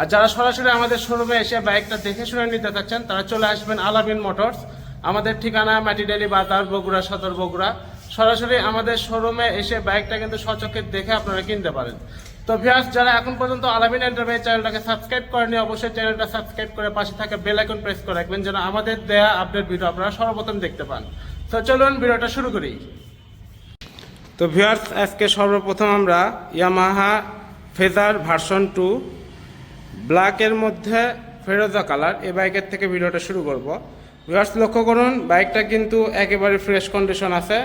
আর যারা সরাসরি আমাদের শোরুমে এসে বাইকটা দেখে শুনে নিতে চাচ্ছেন, তারা চলে আসবেন আলামিন মোটরস। আমাদের ঠিকানা মাটিডালি বাজার, বগুড়া সদর, বগুড়া। সরাসরি আমাদের শোরুমে এসে বাইকটা কিন্তু সচক্ষে দেখে আপনারা কিনতে পারেন। তো ভিউয়ার্স, যারা এখন পর্যন্ত আলামিন এন্টারপ্রাইজ চ্যানেলটাকে সাবস্ক্রাইব করেনি অবশ্যই চ্যানেলটা সাবস্ক্রাইব করে পাশে থাকা বেল আইকন প্রেস করে রাখবেন যেন আমাদের দেয়া আপডেট ভিডিও আপনারা সর্বপ্রথম দেখতে পান। তো চলুন ভিডিওটা শুরু করি। তো ভিউয়ার্স, আজকে সর্বপ্রথম আমরা ইয়ামাহা ফেজার ভার্সন টু ব্ল্যাকের মধ্যে ফেরোজা কালার এই বাইকের থেকে ভিডিওটা শুরু করব। ভিউয়ার্স লক্ষ্য করুন বাইকটা কিন্তু একেবারে ফ্রেশ কন্ডিশন আছে,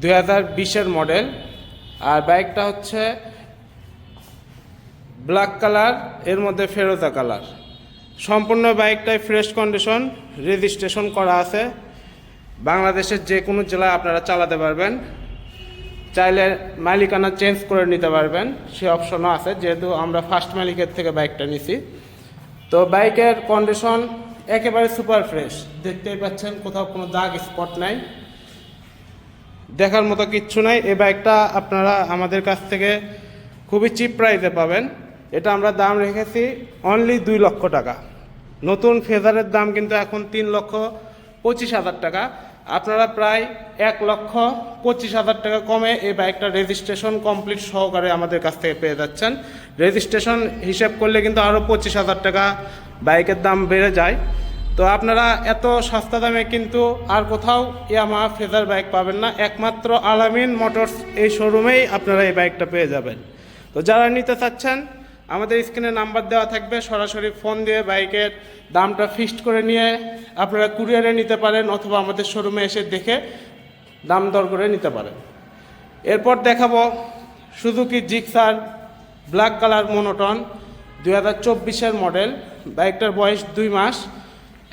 দুই হাজার বিশের মডেল আর বাইকটা হচ্ছে ব্ল্যাক কালারের মধ্যে ফেরোজা কালার সম্পূর্ণ বাইকটাই ফ্রেশ কন্ডিশন রেজিস্ট্রেশন করা আছে। বাংলাদেশের যে কোনো জেলায় আপনারা চালাতে পারবেন। চাইলে মালিকানা চেঞ্জ করে নিতে পারবেন, সে অপশনও আছে, যেহেতু আমরা ফার্স্ট মালিকের থেকে বাইকটা নিছি। তো বাইকের কন্ডিশন একেবারে সুপার ফ্রেশ দেখতেই পাচ্ছেন, কোথাও কোনো দাগ স্পট নাই। দেখার মতো কিচ্ছু নাই। এই বাইকটা আপনারা আমাদের কাছ থেকে খুবই চিপ প্রাইসে পাবেন। এটা আমরা দাম রেখেছি অনলি দুই লক্ষ টাকা। নতুন ফেজারের দাম কিন্তু এখন তিন লক্ষ পঁচিশ হাজার টাকা। আপনারা প্রায় এক লক্ষ পঁচিশ হাজার টাকা কমে এই বাইকটা রেজিস্ট্রেশন কমপ্লিট সহকারে আমাদের কাছ থেকে পেয়ে যাচ্ছেন। রেজিস্ট্রেশন হিসেব করলে কিন্তু আরও পঁচিশ হাজার টাকা বাইকের দাম বেড়ে যায়। তো আপনারা এত সস্তা দামে কিন্তু আর কোথাও ইয়ামা ফেজার বাইক পাবেন না। একমাত্র আলামিন মোটরস এই শোরুমেই আপনারা এই বাইকটা পেয়ে যাবেন। তো যারা নিতে চাচ্ছেন আমাদের স্ক্রিনে নাম্বার দেওয়া থাকবে, সরাসরি ফোন দিয়ে বাইকের দামটা ফিক্সড করে নিয়ে আপনারা কুরিয়ারে নিতে পারেন অথবা আমাদের শোরুমে এসে দেখে দাম দর করে নিতে পারেন। এরপর দেখাবো Suzuki Gixxer black colour monotone দুই হাজার চব্বিশের মডেল, বাইকটার বয়স দুই মাস,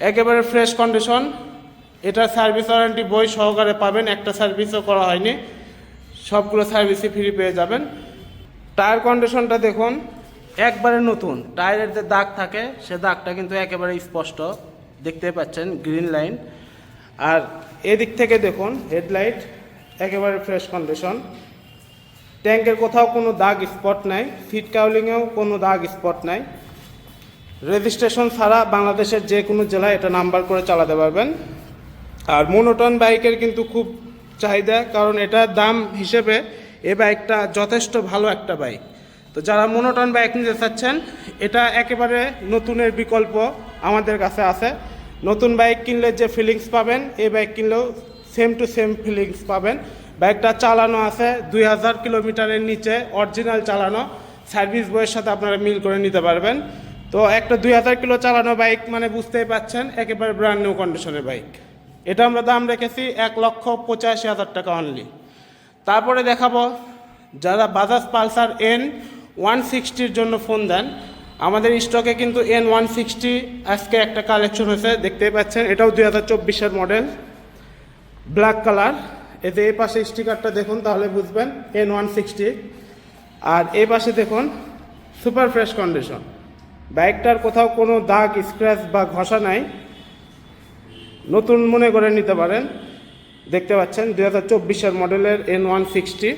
একেবারে ফ্রেশ কন্ডিশন। এটা সার্ভিস ওয়ারেন্টি বই সহকারে পাবেন, একটা সার্ভিসও করা হয়নি, সবগুলো সার্ভিসই ফ্রি পেয়ে যাবেন। টায়ার কন্ডিশনটা দেখুন একবারে নতুন টায়ারের যে দাগ থাকে, সে দাগটা কিন্তু একেবারে স্পষ্ট। দেখতে পাচ্ছেন গ্রিন লাইন আর এদিক থেকে দেখুন হেডলাইট একেবারে ফ্রেশ কন্ডিশন ট্যাঙ্কের কোথাও কোনো দাগ স্পট নাই সিট কাউলিংয়েও কোনো দাগ স্পট নাই। রেজিস্ট্রেশন ছাড়া বাংলাদেশের যে কোনো জেলায় এটা নাম্বার করে চালাতে পারবেন। আর মোনোটন বাইকের কিন্তু খুব চাহিদা, কারণ এটার দাম হিসেবে এ বাইকটা যথেষ্ট ভালো একটা বাইক তো যারা মোনোটন বাইক নিতে চাচ্ছেন, এটা একেবারে নতুনের বিকল্প আমাদের কাছে আছে। নতুন বাইক কিনলে যে ফিলিংস পাবেন, এই বাইক কিনলেও সেম টু সেম ফিলিংস পাবেন। বাইকটা চালানো আছে দুই হাজার কিলোমিটারের নিচে অরিজিনাল চালানো। সার্ভিস বইয়ের সাথে আপনারা মিল করে নিতে পারবেন। তো একটা দুই হাজার কিলো চালানো বাইক মানে বুঝতেই পাচ্ছেন, একেবারে ব্র্যান্ড নিউ কন্ডিশনের বাইক। এটা আমরা দাম রেখেছি এক লক্ষ পঁচাশি হাজার টাকা অনলি তারপরে দেখাবো, যারা বাজাজ পালসার এন ওয়ান সিক্সটির জন্য ফোন দেন। আমাদের স্টকে কিন্তু এন ওয়ান সিক্সটি আজকে একটা কালেকশন হয়েছে, দেখতেই পাচ্ছেন। এটাও দুই হাজার চব্বিশের মডেল ব্ল্যাক কালার এতে এই পাশে স্টিকারটা দেখুন, তাহলে বুঝবেন এন ওয়ান সিক্সটি আর এই পাশে দেখুন সুপার ফ্রেশ কন্ডিশন বাইকটার কোথাও কোনো দাগ স্ক্র্যাচ বা ঘষা নাই। নতুন মনে করে নিতে পারেন। দেখতে পাচ্ছেন, দুই হাজার চব্বিশের মডেলের এন ওয়ান সিক্সটি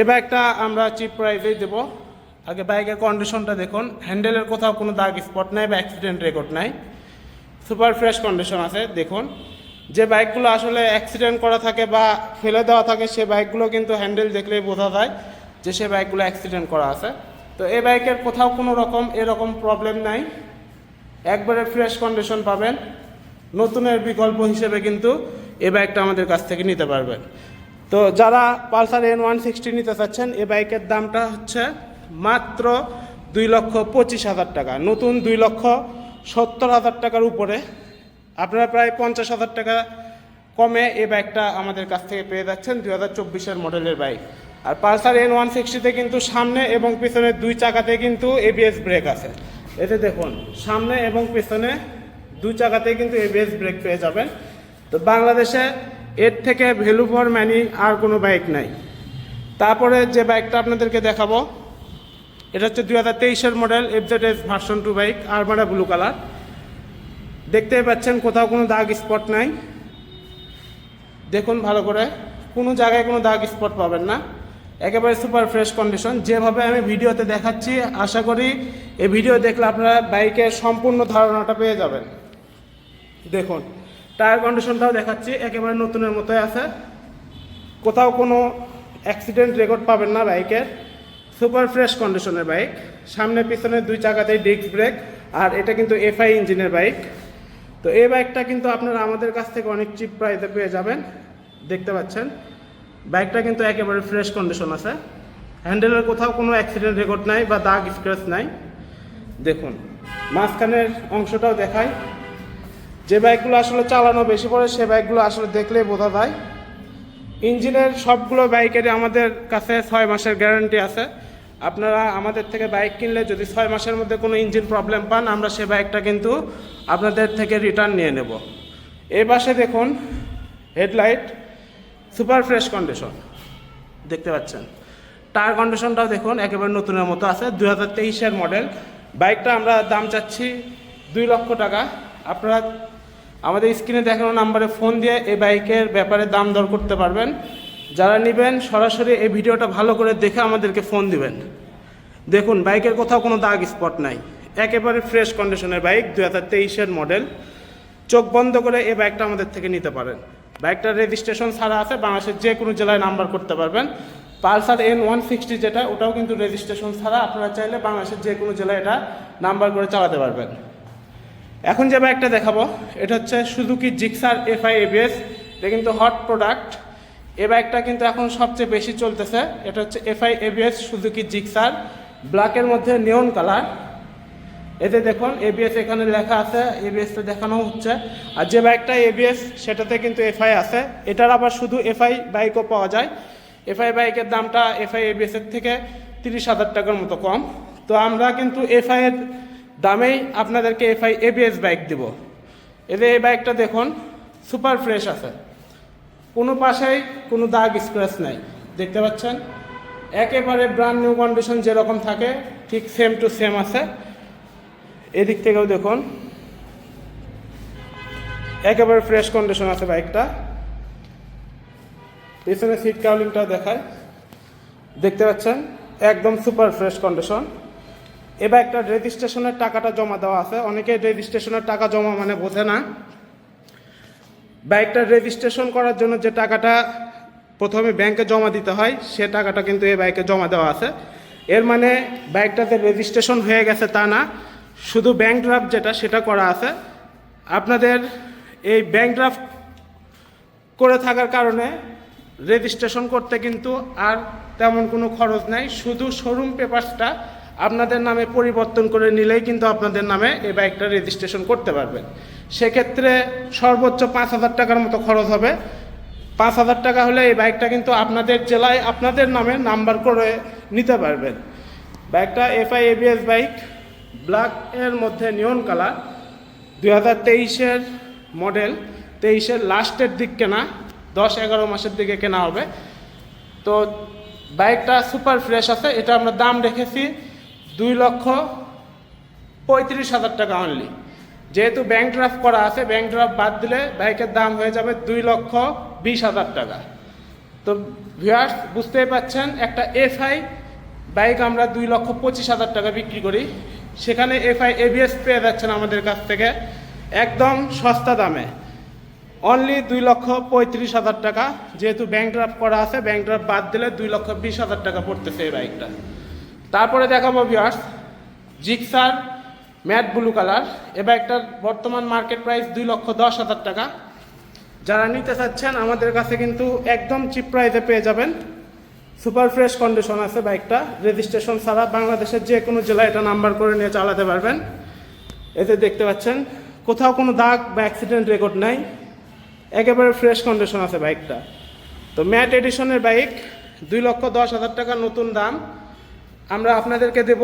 এ বাইকটা আমরা চিপ প্রাইসেই দেবো। আগে বাইকের কন্ডিশনটা দেখুন। হ্যান্ডেলের কোথাও কোনো দাগ স্পট নাই বা অ্যাক্সিডেন্ট রেকর্ড নাই। সুপার ফ্রেশ কন্ডিশন আছে, দেখুন। যে বাইকগুলো আসলে অ্যাক্সিডেন্ট করা থাকে বা ফেলে দেওয়া থাকে, সে বাইকগুলো কিন্তু হ্যান্ডেল দেখলেই বোঝা যায় যে সে বাইকগুলো অ্যাক্সিডেন্ট করা আছে। তো এই বাইকের কোথাও কোনো রকম এরকম প্রবলেম নাই। একবারে ফ্রেশ কন্ডিশন পাবেন। নতুনের বিকল্প হিসেবে কিন্তু এই বাইকটা আমাদের কাছ থেকে নিতে পারবেন। তো যারা পালসার এন ওয়ান সিক্সটি নিতে চাচ্ছেন, এই বাইকের দামটা হচ্ছে মাত্র দুই লক্ষ পঁচিশ হাজার টাকা। নতুন দুই লক্ষ সত্তর হাজার টাকার উপরে আপনারা প্রায় পঞ্চাশ হাজার টাকা কমে এই বাইকটা আমাদের কাছ থেকে পেয়ে যাচ্ছেন দুই হাজার চব্বিশের মডেলের বাইক আর পালসার এন ওয়ান সিক্সটিতে কিন্তু সামনে এবং পিছনে দুই চাকাতে কিন্তু এবিএস ব্রেক আছে। এতে দেখুন, সামনে এবং পেছনে দুই চাকাতেই কিন্তু এবিএস ব্রেক পেয়ে যাবেন। তো বাংলাদেশে এর থেকে ভ্যালু ফর ম্যানি আর কোনো বাইক নাই। তারপরে যে বাইকটা আপনাদেরকে দেখাবো এটা হচ্ছে দুই হাজার তেইশের model FZ S version two bike আরমারা blue colour দেখতেই পাচ্ছেন, কোথাও কোনো দাগ স্পট নাই। দেখুন ভালো করে, কোনো জায়গায় কোনো দাগ স্পট পাবেন না। একেবারে সুপার ফ্রেশ কন্ডিশন যেভাবে আমি ভিডিওতে দেখাচ্ছি, আশা করি এই ভিডিও দেখলে আপনারা বাইকের সম্পূর্ণ ধারণাটা পেয়ে যাবেন। দেখুন টায়ার কন্ডিশনটাও দেখাচ্ছি, একেবারে নতুনের মতোই আছে। কোথাও কোনো অ্যাক্সিডেন্ট রেকর্ড পাবেন না বাইকের। সুপার ফ্রেশ কন্ডিশনের বাইক, সামনে পিছনে দুই চাকাতেই ডিস্ক ব্রেক আর এটা কিন্তু এফআই ইঞ্জিনের বাইক। তো এই বাইকটা কিন্তু আপনারা আমাদের কাছ থেকে অনেক চিপ প্রাইসে পেয়ে যাবেন, দেখতে পাচ্ছেন। বাইকটা কিন্তু একেবারে ফ্রেশ কন্ডিশন আছে। হ্যান্ডেলের কোথাও কোনো অ্যাক্সিডেন্ট রেকর্ড নাই বা দাগ স্ক্র্যাচ নাই। দেখুন, মাঝখানের অংশটাও দেখায় যে বাইকগুলো আসলে চালানো বেশি পড়ে, সে বাইকগুলো আসলে দেখলেই বোঝা যায়। ইঞ্জিনের সবগুলো বাইকেরই আমাদের কাছে ছয় মাসের গ্যারান্টি আছে। আপনারা আমাদের থেকে বাইক কিনলে যদি ছয় মাসের মধ্যে কোনো ইঞ্জিন প্রবলেম পান, আমরা সে বাইকটা কিন্তু আপনাদের থেকে রিটার্ন নিয়ে নেব। এই পাশে দেখুন হেডলাইট সুপার ফ্রেশ কন্ডিশন দেখতে পাচ্ছেন? টায়ার কন্ডিশনটাও দেখুন, একেবারে নতুনের মতো আছে। দু হাজার তেইশের মডেল বাইকটা আমরা দাম চাচ্ছি দুই লক্ষ টাকা। আপনারা আমাদের স্ক্রিনে দেখানো নাম্বারে ফোন দিয়ে এই বাইকের ব্যাপারে দাম দর করতে পারবেন। যারা নেবেন, সরাসরি এই ভিডিওটা ভালো করে দেখে আমাদেরকে ফোন দিবেন। দেখুন, বাইকের কোথাও কোনো দাগ স্পট নাই। একেবারে ফ্রেশ কন্ডিশনের বাইক দু হাজার তেইশের মডেল চোখ বন্ধ করে এই বাইকটা আমাদের থেকে নিতে পারেন। বাইকটার রেজিস্ট্রেশন ছাড়া আছে, বাংলাদেশের যে কোনো জেলায় নাম্বার করতে পারবেন। পালসার এন ওয়ান সিক্সটি যেটা, ওটাও কিন্তু রেজিস্ট্রেশন ছাড়া আপনারা চাইলে বাংলাদেশের যে কোনো জেলায় এটা নাম্বার করে চালাতে পারবেন। এখন যে বাইকটা দেখাবো, এটা হচ্ছে সুজুকি জিক্সার এফআই এবিএস এটা কিন্তু হট প্রোডাক্ট এই বাইকটা কিন্তু এখন সবচেয়ে বেশি চলতেছে। এটা হচ্ছে এফআই এবিএস সুজুকি জিক্সার ব্ল্যাকের মধ্যে নিয়ন কালার এতে দেখুন এবিএস এখানে লেখা আছে এবিএসটা দেখানো হচ্ছে। আর যে বাইকটা এবিএস সেটাতে কিন্তু এফআই আছে। এটার আবার শুধু এফআই বাইকও পাওয়া যায়। এফআই বাইকের দামটা এফআই এবিএস এর থেকে তিরিশ হাজার টাকার মতো কম। তো আমরা কিন্তু এফআই এর দামেই আপনাদেরকে এফআই এবিএস বাইক দিব। এতে এই বাইকটা দেখুন সুপার ফ্রেশ আছে। কোনো পাশেই কোনো দাগ স্ক্র্যাচ নাই। দেখতে পাচ্ছেন? একেবারে ব্র্যান্ড নিউ কন্ডিশন যেরকম থাকে, ঠিক সেম টু সেম আছে। এদিক থেকেও দেখুন। একেবারে ফ্রেশ কন্ডিশন আছে বাইকটা। পিছনে সিট কাউলিংটাও দেখায় দেখতে পাচ্ছেন? একদম সুপার ফ্রেশ কন্ডিশন এ বাইকটার রেজিস্ট্রেশনের টাকাটা জমা দেওয়া আছে। অনেকে রেজিস্ট্রেশনের টাকা জমা মানে বোঝে না। বাইকটার রেজিস্ট্রেশন করার জন্য যে টাকাটা প্রথমে ব্যাংকে জমা দিতে হয়, সে টাকাটা কিন্তু এই বাইকে জমা দেওয়া আছে। এর মানে বাইকটাতে রেজিস্ট্রেশন হয়ে গেছে তা না, শুধু ব্যাংক ড্রাফট যেটা, সেটা করা আছে। আপনাদের এই ব্যাংক ড্রাফট করে থাকার কারণে রেজিস্ট্রেশন করতে কিন্তু আর তেমন কোনো খরচ নাই। শুধু শোরুম পেপারসটা আপনাদের নামে পরিবর্তন করে নিলেই কিন্তু আপনাদের নামে এই বাইকটা রেজিস্ট্রেশন করতে পারবেন। সেক্ষেত্রে সর্বোচ্চ পাঁচ হাজার টাকার মতো খরচ হবে। পাঁচ হাজার টাকা হলে এই বাইকটা কিন্তু আপনাদের জেলায় আপনাদের নামে নাম্বার করে নিতে পারবেন। বাইকটা এফআই এবিএস বাইক ব্ল্যাক এর মধ্যে নিয়ন কালার দুই হাজার তেইশের মডেল তেইশের লাস্টের দিক কেনা, দশ এগারো মাসের দিকে কেনা হবে। তো বাইকটা সুপার ফ্রেশ আছে, এটা আমরা দাম রেখেছি দুই লক্ষ পঁয়ত্রিশ হাজার টাকা অনলি যেহেতু ব্যাংক ড্রাফট করা আছে ব্যাংক ড্রাফট বাদ দিলে বাইকের দাম হয়ে যাবে দুই লক্ষ বিশ হাজার টাকা। তো ভিউয়ার্স বুঝতেই পাচ্ছেন, একটা এফআই বাইক আমরা দুই লক্ষ পঁচিশ হাজার টাকা বিক্রি করি। সেখানে এফআই এবিএস পেয়ে যাচ্ছেন আমাদের কাছ থেকে একদম সস্তা দামে। অনলি দুই লক্ষ পঁয়ত্রিশ হাজার টাকা। যেহেতু ব্যাংক ড্রাফট করা আছে ব্যাংক ড্রাফট বাদ দিলে দুই লক্ষ বিশ হাজার টাকা পড়তেছে এই বাইকটা তারপরে দেখাবো viewers Gixxer matte blue colour. এ বাইকটার বর্তমান মার্কেট প্রাইস দুই লক্ষ দশ হাজার টাকা। যারা নিতে চাচ্ছেন, আমাদের কাছে কিন্তু একদম চিপ প্রাইসে পেয়ে যাবেন। সুপার ফ্রেশ কন্ডিশন আছে বাইকটা। রেজিস্ট্রেশন ছাড়া বাংলাদেশের যে কোনো জেলায় এটা নাম্বার করে নিয়ে চালাতে পারবেন। এতে দেখতে পাচ্ছেন, কোথাও কোনো দাগ বা অ্যাক্সিডেন্ট রেকর্ড নাই। একেবারে ফ্রেশ কন্ডিশন আছে বাইকটা। তো ম্যাট এডিশনের বাইক, দুই লক্ষ দশ হাজার টাকা নতুন দাম। আমরা আপনাদেরকে দেব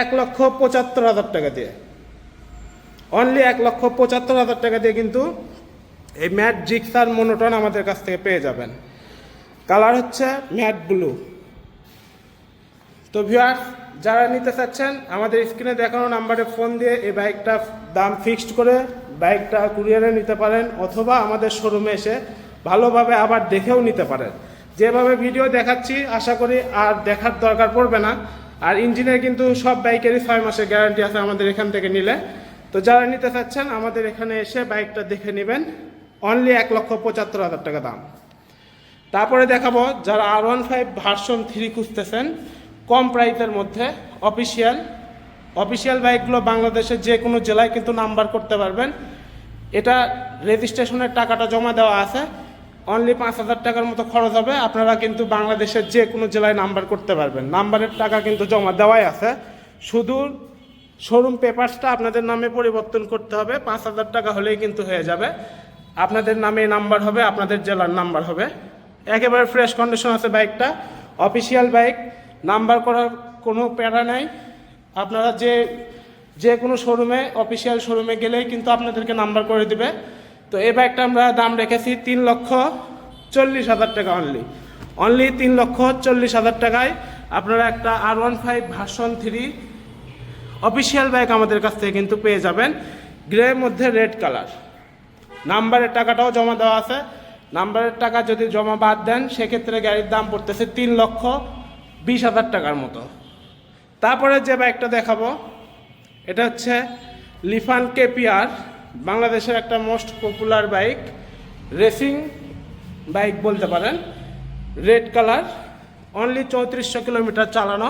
এক লক্ষ পঁচাত্তর হাজার টাকা দিয়ে। অনলি এক লক্ষ পঁচাত্তর হাজার টাকা দিয়ে কিন্তু এই ম্যাট জিক্সার মনোটন আমাদের কাছ থেকে পেয়ে যাবেন। কালার হচ্ছে ম্যাট ব্লু। তো ভিউয়ার্স যারা নিতে চাচ্ছেন, আমাদের স্ক্রিনে দেখানো নাম্বারে ফোন দিয়ে এই বাইকটা দাম ফিক্সড করে বাইকটা কুরিয়ারে নিতে পারেন অথবা আমাদের শোরুমে এসে ভালোভাবে আবার দেখেও নিতে পারেন। যেভাবে ভিডিও দেখাচ্ছি, আশা করি আর দেখার দরকার পড়বে না। আর ইঞ্জিনের কিন্তু সব বাইকেরই ছয় মাসের গ্যারান্টি আছে আমাদের এখান থেকে নিলে। তো যারা নিতে চাচ্ছেন, আমাদের এখানে এসে বাইকটা দেখে নেবেন। অনলি এক লক্ষ পঁচাত্তর হাজার টাকা দাম। তারপরে দেখাবো, যারা R one five version three খুঁজতেছেন, কম প্রাইসের মধ্যে অফিসিয়াল অফিসিয়াল বাইকগুলো বাংলাদেশের যে কোনো জেলায় কিন্তু নাম্বার করতে পারবেন। এটা রেজিস্ট্রেশনের টাকাটা জমা দেওয়া আছে। অনলি পাঁচ হাজার টাকার মতো খরচ হবে। আপনারা কিন্তু বাংলাদেশের যে কোনো জেলায় নাম্বার করতে পারবেন। নাম্বারের টাকা কিন্তু জমা দেওয়াই আছে। শুধু শোরুম পেপারসটা আপনাদের নামে পরিবর্তন করতে হবে। পাঁচ হাজার টাকা হলেই কিন্তু হয়ে যাবে। আপনাদের নামে নাম্বার হবে, আপনাদের জেলার নাম্বার হবে। একেবারে ফ্রেশ কন্ডিশন আছে বাইকটা। Official bike. নাম্বার করার কোনো প্যারা নাই। আপনারা যে যে কোনো শোরুমে অফিসিয়াল শোরুমে গেলেই কিন্তু আপনাদেরকে নাম্বার করে দিবে। তো এই বাইকটা আমরা দাম রেখেছি তিন লক্ষ চল্লিশ হাজার টাকা অনলি অনলি তিন লক্ষ চল্লিশ হাজার টাকায় আপনারা একটা R one five version three official bike আমাদের কাছ থেকে কিন্তু পেয়ে যাবেন। গ্রের মধ্যে রেড কালার নাম্বারের টাকাটাও জমা দেওয়া আছে। নাম্বারের টাকা যদি জমা বাদ দেন, সেক্ষেত্রে গাড়ির দাম পড়তেছে তিন লক্ষ বিশ হাজার টাকার মতো। তারপরে যে বাইকটা দেখাবো, এটা হচ্ছে লিফান কেপিআর বাংলাদেশের একটা most popular bike racing bike বলতে পারেন। রেড কালার অনলি চৌত্রিশশো কিলোমিটার চালানো।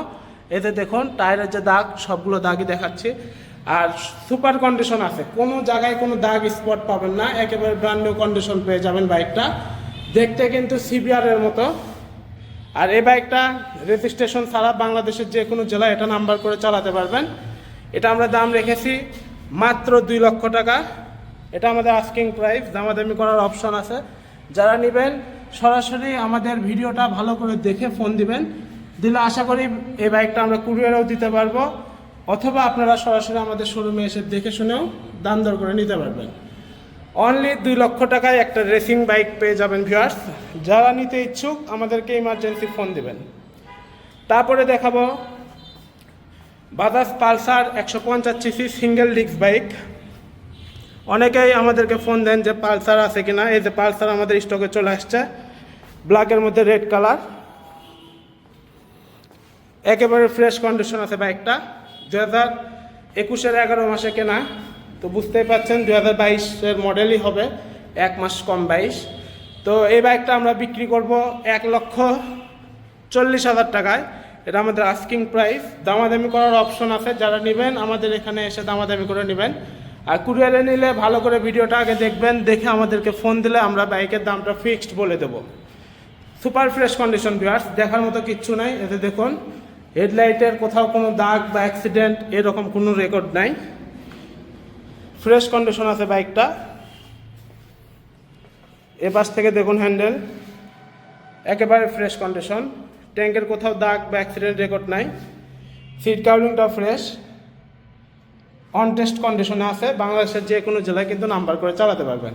এতে দেখুন টায়ারের যে দাগ, সবগুলো দাগই দেখাচ্ছি। আর সুপার কন্ডিশন আছে। কোনো জায়গায় কোনো দাগ স্পট পাবেন না। একেবারে ব্র্যান্ড নিউ কন্ডিশন পেয়ে যাবেন বাইকটা দেখতে কিন্তু সিবিআরের মতো। আর এই বাইকটা রেজিস্ট্রেশন ছাড়া বাংলাদেশের যে কোনো জেলায় এটা নাম্বার করে চালাতে পারবেন। এটা আমরা দাম রেখেছি মাত্র দুই লক্ষ টাকা। এটা আমাদের আস্কিং প্রাইস দামাদামি করার অপশন আছে। যারা নেবেন, সরাসরি আমাদের ভিডিওটা ভালো করে দেখে ফোন দিবেন। দিলে আশা করি এই বাইকটা আমরা কুরিয়ারেও দিতে পারব, অথবা আপনারা সরাসরি আমাদের শোরুমে এসে দেখে শুনেও দাম দর করে নিতে পারবেন। অনলি দুই লক্ষ টাকায় একটা রেসিং বাইক পেয়ে যাবেন ভিউয়ার্স যারা নিতে ইচ্ছুক, আমাদেরকে ইমার্জেন্সি ফোন দিবেন। তারপরে দেখাবো বাজাজ পালসার একশো পঞ্চাশ সিসি সিঙ্গেল ডিস্ক বাইক। অনেকেই আমাদেরকে ফোন দেন যে পালসার আছে কিনা। এই যে পালসার আমাদের স্টকে চলে আসছে। ব্ল্যাকের মধ্যে রেড কালার একেবারে ফ্রেশ কন্ডিশন আছে বাইকটা। দু হাজার একুশের এগারো মাসে কেনা। তো বুঝতেই পারছেন দু হাজার বাইশের মডেলই হবে এক মাস কম বাইশ। তো এই বাইকটা আমরা বিক্রি করব এক লক্ষ চল্লিশ হাজার টাকায়। এটা আমাদের আস্কিং প্রাইস দামাদামি করার অপশন আছে, যারা নেবেন, আমাদের এখানে এসে দামাদামি করে নেবেন। আর কুরিয়ারে নিলে ভালো করে ভিডিওটা আগে দেখবেন, দেখে আমাদেরকে ফোন দিলে আমরা বাইকের দামটা ফিক্সড বলে দেবো। সুপার ফ্রেশ কন্ডিশন ভিউয়ার্স দেখার মতো কিচ্ছু নাই। এতে দেখুন হেডলাইটের কোথাও কোনো দাগ বা অ্যাক্সিডেন্ট এরকম কোনো রেকর্ড নাই। ফ্রেশ কন্ডিশন আছে বাইকটা। এ পাশ থেকে দেখুন হ্যান্ডেল একেবারে ফ্রেশ কন্ডিশন ট্যাঙ্কের কোথাও দাগ বা অ্যাক্সিডেন্ট রেকর্ড নাই। সিট কাউলিংটা ফ্রেশ অন টেস্ট কন্ডিশনে আছে। বাংলাদেশের যে কোনো জেলায় কিন্তু নাম্বার করে চালাতে পারবেন।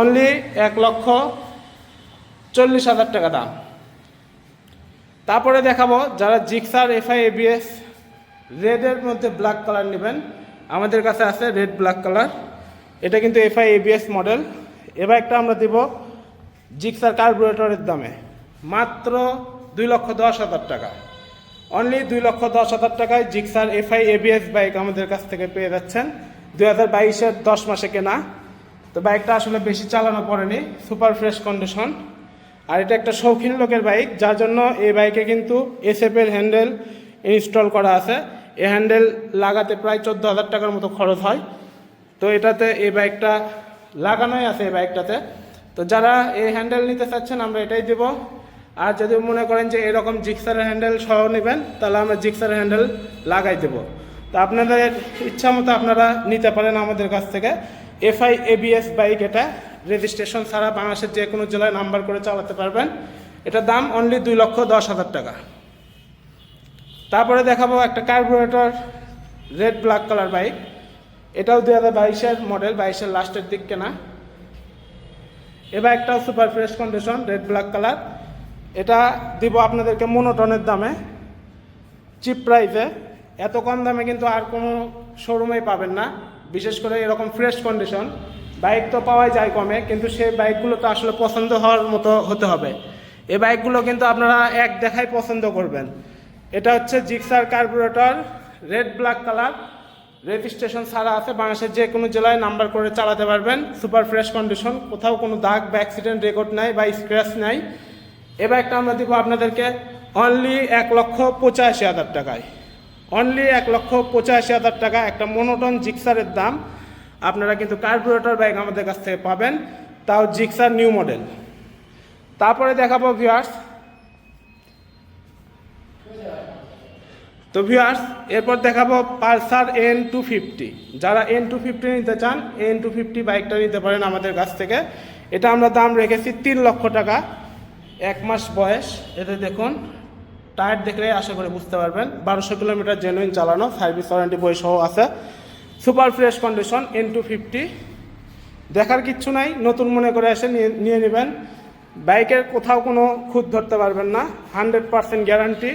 অনলি এক লক্ষ চল্লিশ হাজার টাকা দাম। তারপরে দেখাবো, যারা জিক্সার, এফআই, এবিএস রেডের মধ্যে ব্ল্যাক কালার নেবেন, আমাদের কাছে আছে রেড ব্ল্যাক কালার এটা কিন্তু এফআই, এবিএস মডেল এবার একটা আমরা দেব জিক্সার কার্বুরেটরের দামে। মাত্র দুই লক্ষ দশ হাজার টাকা। অনলি দুই লক্ষ দশ হাজার টাকায় জিক্সার এফআই এবিএস বাইক আমাদের কাছ থেকে পেয়ে যাচ্ছেন। দুই হাজার বাইশের দশ মাসে কেনা। তো বাইকটা আসলে বেশি চালানো পড়েনি, সুপার ফ্রেশ কন্ডিশন। আর এটা একটা শৌখিন লোকের বাইক, যার জন্য এই বাইকে কিন্তু এসএফের হ্যান্ডেল ইনস্টল করা আছে। এই হ্যান্ডেল লাগাতে প্রায় চোদ্দ হাজার টাকার মতো খরচ হয়। তো এটাতে এই বাইকটা লাগানোই আছে এই বাইকটাতে। তো যারা এই হ্যান্ডেল নিতে চাচ্ছেন, আমরা এটাই দেব। আর যদি মনে করেন যে এরকম জিক্সারের হ্যান্ডেল সহ নেবেন, তাহলে আমরা জিক্সারের হ্যান্ডেল লাগাই দেব। তো আপনাদের ইচ্ছা মতো আপনারা নিতে পারেন আমাদের কাছ থেকে। এফআই এবিএস বাইক এটা রেজিস্ট্রেশন ছাড়া বাংলাদেশের যে কোনো জেলায় নাম্বার করে চালাতে পারবেন। এটার দাম অনলি দুই লক্ষ দশ হাজার টাকা। তারপরে দেখাবো একটা carburettor red black colour bike এটাও দুই হাজার বাইশের মডেল বাইশের লাস্টের দিক কেনা। এ বাইকটাও super fresh condition red black colour এটা দিব আপনাদেরকে মোনোটনের দামে চিপ প্রাইসে এত কম দামে কিন্তু আর কোনো শোরুমেই পাবেন না। বিশেষ করে এরকম ফ্রেশ কন্ডিশন বাইক তো পাওয়াই যায় কমে, কিন্তু সেই বাইকগুলো তো আসলে পছন্দ হওয়ার মতো হতে হবে। এই বাইকগুলো কিন্তু আপনারা এক দেখাই পছন্দ করবেন। এটা হচ্ছে Gixxer carburettor red black colour registration ছাড়া আছে, বাংলাদেশের যে কোনো জেলায় নাম্বার করে চালাতে পারবেন। সুপার ফ্রেশ কন্ডিশন, কোথাও কোনো দাগ বা অ্যাক্সিডেন্ট রেকর্ড নাই বা স্ক্র্যাচ নাই। এ বাইকটা আমরা দিব আপনাদেরকে অনলি এক লক্ষ পঁচাশি হাজার টাকায়। অনলি এক লক্ষ পঁচাশি হাজার টাকা, একটা মোনোটন জিক্সারের দাম। আপনারা কিন্তু কার্বোরেটর বাইক আমাদের কাছ থেকে পাবেন, তাও জিক্সার নিউ মডেল তারপরে দেখাবো ভিউয়ার্স তো ভিউয়ার্স এরপর দেখাবো পালসার এন টু ফিফটি যারা এন টু ফিফটি নিতে চান এন টু ফিফটি বাইকটা নিতে পারেন আমাদের কাছ থেকে। এটা আমরা দাম রেখেছি তিন লক্ষ টাকা। এক মাস বয়স। এতে দেখুন, টায়ার দেখলে আশা করে বুঝতে পারবেন। বারোশো কিলোমিটার জেনুইন চালানো সার্ভিস ওয়ারেন্টি বই সহ আছে। Super fresh condition N two fifty দেখার কিচ্ছু নাই, নতুন মনে করে এসে নিয়ে নেবেন। বাইকের কোথাও কোনো খুঁত ধরতে পারবেন না। হান্ড্রেড পার্সেন্ট গ্যারান্টি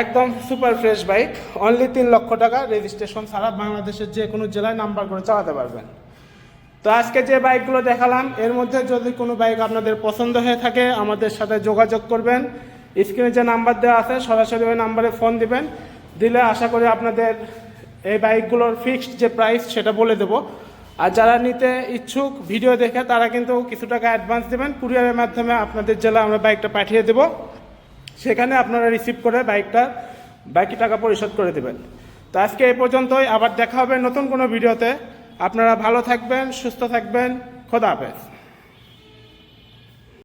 একদম সুপার ফ্রেশ বাইক অনলি তিন লক্ষ টাকা রেজিস্ট্রেশন ছাড়া বাংলাদেশের যে কোনো জেলায় নাম্বার করে চালাতে পারবেন। তো আজকে যে বাইকগুলো দেখালাম, এর মধ্যে যদি কোনো বাইক আপনাদের পছন্দ হয়ে থাকে, আমাদের সাথে যোগাযোগ করবেন। স্ক্রিনে যে নাম্বার দেওয়া আছে, সরাসরি ওই নাম্বারে ফোন দিবেন। দিলে আশা করি আপনাদের এই বাইকগুলোর ফিক্সড যে প্রাইস সেটা বলে দেবো। আর যারা নিতে ইচ্ছুক ভিডিও দেখে, তারা কিন্তু কিছু টাকা অ্যাডভান্স দেবেন। কুরিয়ারের মাধ্যমে আপনাদের জেলা আমরা বাইকটা পাঠিয়ে দেবো। সেখানে আপনারা রিসিভ করে বাইকটা, বাকি টাকা পরিশোধ করে দেবেন। তো আজকে এ পর্যন্তই, আবার দেখা হবে নতুন কোনো ভিডিওতে। আপনারা ভালো থাকবেন, সুস্থ থাকবেন, খোদা হাফেজ।